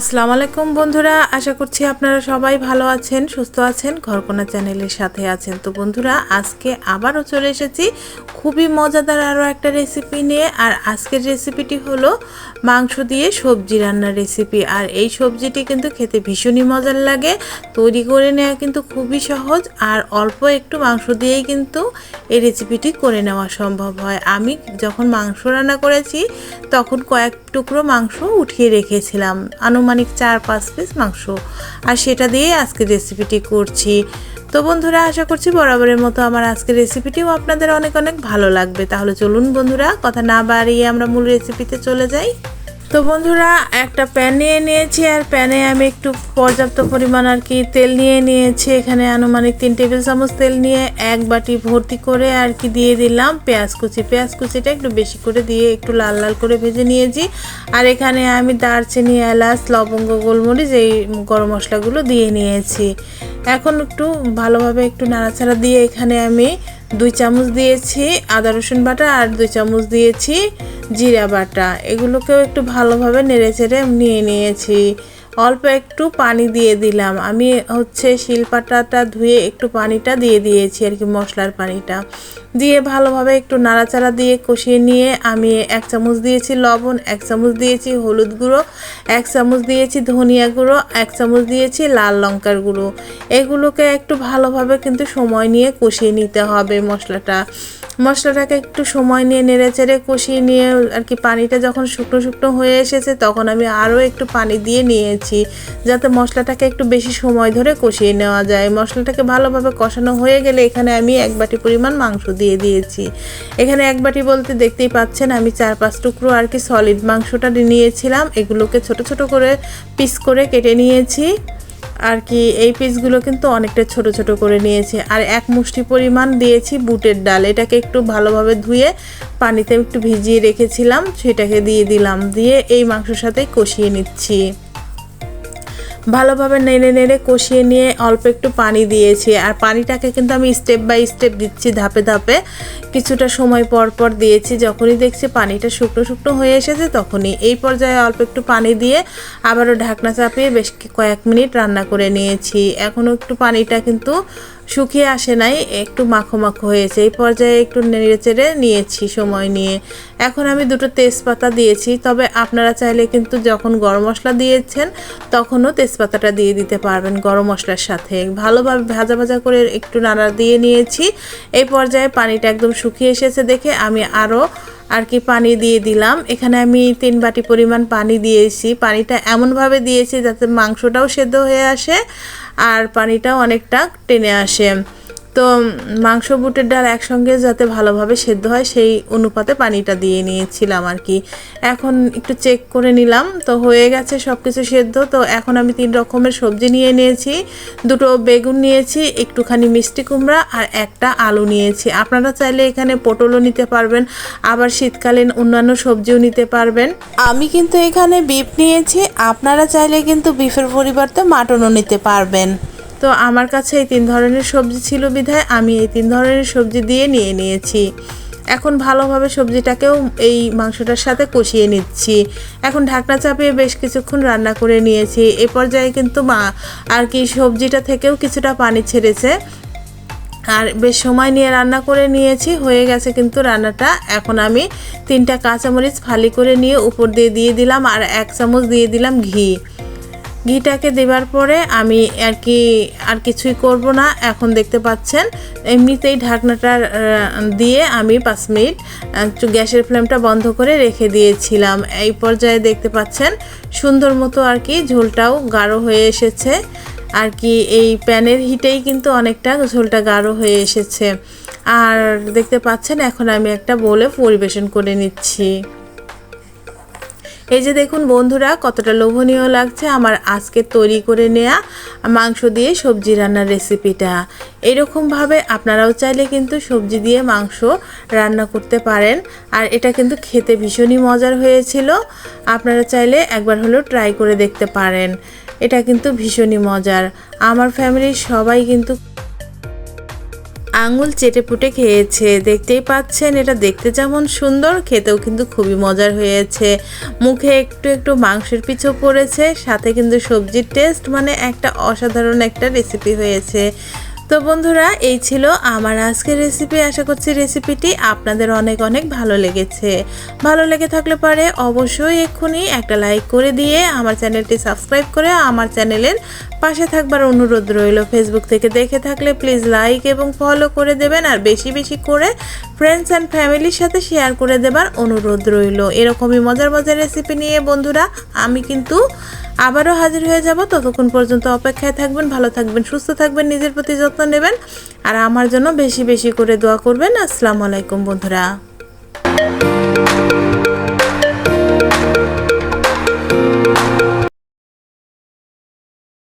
আসসালামু আলাইকুম বন্ধুরা, আশা করছি আপনারা সবাই ভালো আছেন, সুস্থ আছেন, ঘরকোনা চ্যানেলের সাথে আছেন। তো বন্ধুরা, আজকে আবারও চলে এসেছি খুবই মজাদার আরও একটা রেসিপি নিয়ে, আর আজকের রেসিপিটি হলো মাংস দিয়ে সবজি রান্নার রেসিপি। আর এই সবজিটি কিন্তু খেতে ভীষণই মজার লাগে, তৈরি করে নেওয়া কিন্তু খুবই সহজ, আর অল্প একটু মাংস দিয়েই কিন্তু এই রেসিপিটি করে নেওয়া সম্ভব হয়। আমি যখন মাংস রান্না করেছি, তখন কয়েক টুকরো মাংস উঠিয়ে রেখেছিলাম। আনুমানিক চার পাঁচ পিস মাংস। আর সেটা দিয়ে আজকে রেসিপিটি করছি। তো বন্ধুরা, আশা করছি বরাবরের মতো আমার আজকের রেসিপিটিও আপনাদের অনেক অনেক ভালো লাগবে। তাহলে চলুন বন্ধুরা, কথা না বাড়িয়ে আমরা মূল রেসিপিতে চলে যাই। তো বন্ধুরা, একটা প্যান নিয়ে নিয়েছি আর প্যানে আমি একটু পর্যাপ্ত পরিমাণ আর কি তেল নিয়ে নিয়েছি। এখানে আনুমানিক তিন টেবিল চামচ তেল নিয়ে এক বাটি ভর্তি করে আর কি দিয়ে দিলাম পেঁয়াজ কুচি। পেঁয়াজ কুচিটা একটু বেশি করে দিয়ে একটু লাল লাল করে ভেজে নিয়েছি। আর এখানে আমি দারচিনি, এলাচ, লবঙ্গ, গোলমরিচ এই গরম মশলাগুলো দিয়ে নিয়েছি। এখন একটু ভালোভাবে একটু নাড়াচাড়া দিয়ে এখানে আমি দুই চামচ দিয়েছি আদা রসুন বাটা আর দুই চামচ দিয়েছি জিরা বাটা। এগুলোকেও একটু ভালোভাবে নেড়ে চেড়ে নিয়ে নিয়েছি। অল্প একটু পানি দিয়ে দিলাম। আমি হচ্ছে শিলপাটাটা ধুয়ে একটু পানিটা দিয়ে দিয়েছি আর কি, মশলার পানিটা। দিয়ে ভালোভাবে একটু নাড়াচাড়া দিয়ে কষিয়ে নিয়ে আমি এক চামচ দিয়েছি লবণ, এক চামচ দিয়েছি হলুদ গুঁড়ো, এক চামচ দিয়েছি ধনিয়া গুঁড়ো, এক চামচ দিয়েছি লাল লঙ্কার গুঁড়ো। এগুলোকে একটু ভালোভাবে কিন্তু সময় নিয়ে কষিয়ে নিতে হবে মশলাটা। মশলাটাকে একটু সময় নিয়ে নেড়ে চেড়ে কষিয়ে নিয়ে আর কি পানিটা যখন শুকনো শুকনো হয়ে এসেছে, তখন আমি আরও একটু পানি দিয়ে নিয়েছি, যাতে মশলাটাকে একটু বেশি সময় ধরে কষিয়ে নেওয়া যায়। মশলাটাকে ভালোভাবে কষানো হয়ে গেলে এখানে আমি এক বাটি পরিমাণ মাংস দিয়ে দিয়েছি। এখানে এক বাটি বলতে দেখতেই পাচ্ছেন, আমি চার পাঁচ টুকরো আর কি সলিড মাংসটা নিয়েছিলাম। এগুলোকে ছোট ছোট করে পিস করে কেটে নিয়েছি। আর কি, এই পিসগুলো কিন্তু অনেকটা ছোট ছোট করে নিয়েছি। আর এক মুষ্টি পরিমাণ দিয়েছি বুটের ডাল। এটাকে একটু ভালোভাবে ধুয়ে পানিতে একটু ভিজিয়ে রেখেছিলাম, সেটাকে দিয়ে দিলাম। দিয়ে এই মাংসর সাথে কষিয়ে নিচ্ছি। ভালোভাবে নেড়ে নেড়ে কষিয়ে নিয়ে অল্প একটু পানি দিয়েছি। আর পানিটাকে কিন্তু আমি স্টেপ বাই স্টেপ দিচ্ছি ধাপে ধাপে। কিছুটা সময় পর পর দিয়েছি, যখনই দেখছি পানিটা শুকনো শুকনো হয়ে এসেছে তখনই। এই পর্যায়ে অল্প একটু পানি দিয়ে আবারও ঢাকনা চাপিয়ে বেশ কয়েক মিনিট রান্না করে নিয়েছি। এখনও একটু পানিটা কিন্তু শুকিয়ে আসে নাই, একটু মাখো মাখো হয়েছে। এই পর্যায়ে একটু নেড়ে চেড়ে নিয়েছি সময় নিয়ে। এখন আমি দুটো তেজপাতা দিয়েছি, তবে আপনারা চাইলে কিন্তু যখন গরম মশলা দিয়েছেন, তখনও তেজপাতাটা দিয়ে দিতে পারবেন গরম মশলার সাথে। ভালোভাবে ভাজা ভাজা করে একটু নাড়া দিয়ে নিয়েছি। এই পর্যায়ে পানিটা একদম শুকিয়ে এসেছে দেখে আমি আরও আর কি পানি দিয়ে দিলাম। এখানে আমি তিন বাটি পরিমাণ পানি দিয়েছি। পানিটা এমনভাবে দিয়েছি যাতে মাংসটাও সেদ্ধ হয়ে আসে আর পানিটাও অনেকটা টেনে আসে। তো মাংস, বুটের ডাল একসঙ্গে যাতে ভালোভাবে সেদ্ধ হয়, সেই অনুপাতে পানিটা দিয়ে নিয়েছিলাম আর কি। এখন একটু চেক করে নিলাম। তো হয়ে গেছে সব কিছু সেদ্ধ। তো এখন আমি তিন রকমের সবজি নিয়ে নিয়েছি। দুটো বেগুন নিয়েছি, একটুখানি মিষ্টি কুমড়া আর একটা আলু নিয়েছি। আপনারা চাইলে এখানে পটলও নিতে পারবেন, আবার শীতকালীন অন্যান্য সবজিও নিতে পারবেন। আমি কিন্তু এখানে বিফ নিয়েছি। আপনারা চাইলে কিন্তু বিফের পরিবর্তে মাটনও নিতে পারবেন। তো আমার কাছে এই তিন ধরনের সবজি ছিল বিধায় আমি এই তিন ধরনের সবজি দিয়ে নিয়ে নিয়েছি। এখন ভালোভাবে সবজিটাকেও এই মাংসটার সাথে কষিয়ে নিচ্ছি। এখন ঢাকনা চাপিয়ে বেশ কিছুক্ষণ রান্না করে নিয়েছি। এ পর্যায়ে কিন্তু মা আর কি সবজিটা থেকেও কিছুটা পানি ছেড়েছে। আর বেশ সময় নিয়ে রান্না করে নিয়েছি, হয়ে গেছে কিন্তু রান্নাটা। এখন আমি তিনটা কাঁচামরিচ ফালি করে নিয়ে উপর দিয়ে দিয়ে দিলাম আর এক চামচ দিয়ে দিলাম ঘি। ঘিটাকে দেবার পরে আমি আর কি, আর কিছুই করব না। এখন দেখতে পাচ্ছেন, এমনিতেই ঢাকনাটা দিয়ে আমি পাঁচ মিনিট গ্যাসের ফ্লেমটা বন্ধ করে রেখে দিয়েছিলাম। এই পর্যায়ে দেখতে পাচ্ছেন, সুন্দর মতো আর কি ঝোলটাও গাঢ় হয়ে এসেছে। আর কি এই প্যানের হিটেই কিন্তু অনেকটা ঝোলটা গাঢ় হয়ে এসেছে। আর দেখতে পাচ্ছেন, এখন আমি একটা বলে পরিবেশন করে নিচ্ছি। এই যে দেখুন বন্ধুরা, কতটা লোভনীয় লাগছে আমার আজকে তৈরি করে নেয়া মাংস দিয়ে সবজি রান্নার রেসিপিটা। এরকমভাবে আপনারাও চাইলে কিন্তু সবজি দিয়ে মাংস রান্না করতে পারেন। আর এটা কিন্তু খেতে ভীষণই মজার হয়েছিল। আপনারা চাইলে একবার হলেও ট্রাই করে দেখতে পারেন। এটা কিন্তু ভীষণই মজার। আমার ফ্যামিলির সবাই কিন্তু আঙুল চেটে পুটে খেয়েছে। দেখতেই পাচ্ছেন, এটা দেখতে যেমন সুন্দর, খেতেও কিন্তু খুবই মজার হয়েছে। মুখে একটু একটু মাংসের পিছু পড়েছে, সাথে কিন্তু সবজির টেস্ট মানে একটা অসাধারণ একটা রেসিপি হয়েছে। তো বন্ধুরা, এই ছিল আমার আজকের রেসিপি আশা করছি রেসিপিটি আপনাদের অনেক অনেক ভালো লেগেছে। ভালো লেগে থাকলে পরে অবশ্যই এক্ষুনি একটা লাইক করে দিয়ে আমার চ্যানেলটি সাবস্ক্রাইব করে আমার চ্যানেলের পাশে থাকবার অনুরোধ রইল। ফেসবুক থেকে দেখে থাকলে প্লিজ লাইক এবং ফলো করে দেবেন আর বেশি বেশি করে ফ্রেন্ডস অ্যান্ড ফ্যামিলির সাথে শেয়ার করে দেবার অনুরোধ রইল। এরকমই মজার মজার রেসিপি নিয়ে বন্ধুরা, আমি কিন্তু আবারও হাজির হয়ে যাব। ততক্ষণ পর্যন্ত অপেক্ষায় থাকবেন, ভালো থাকবেন, সুস্থ থাকবেন, নিজের প্রতি যত্ন নেবেন। আর আমার জন্য বেশি বেশি করে দোয়া করবেন। আসসালামু আলাইকুম বন্ধুরা।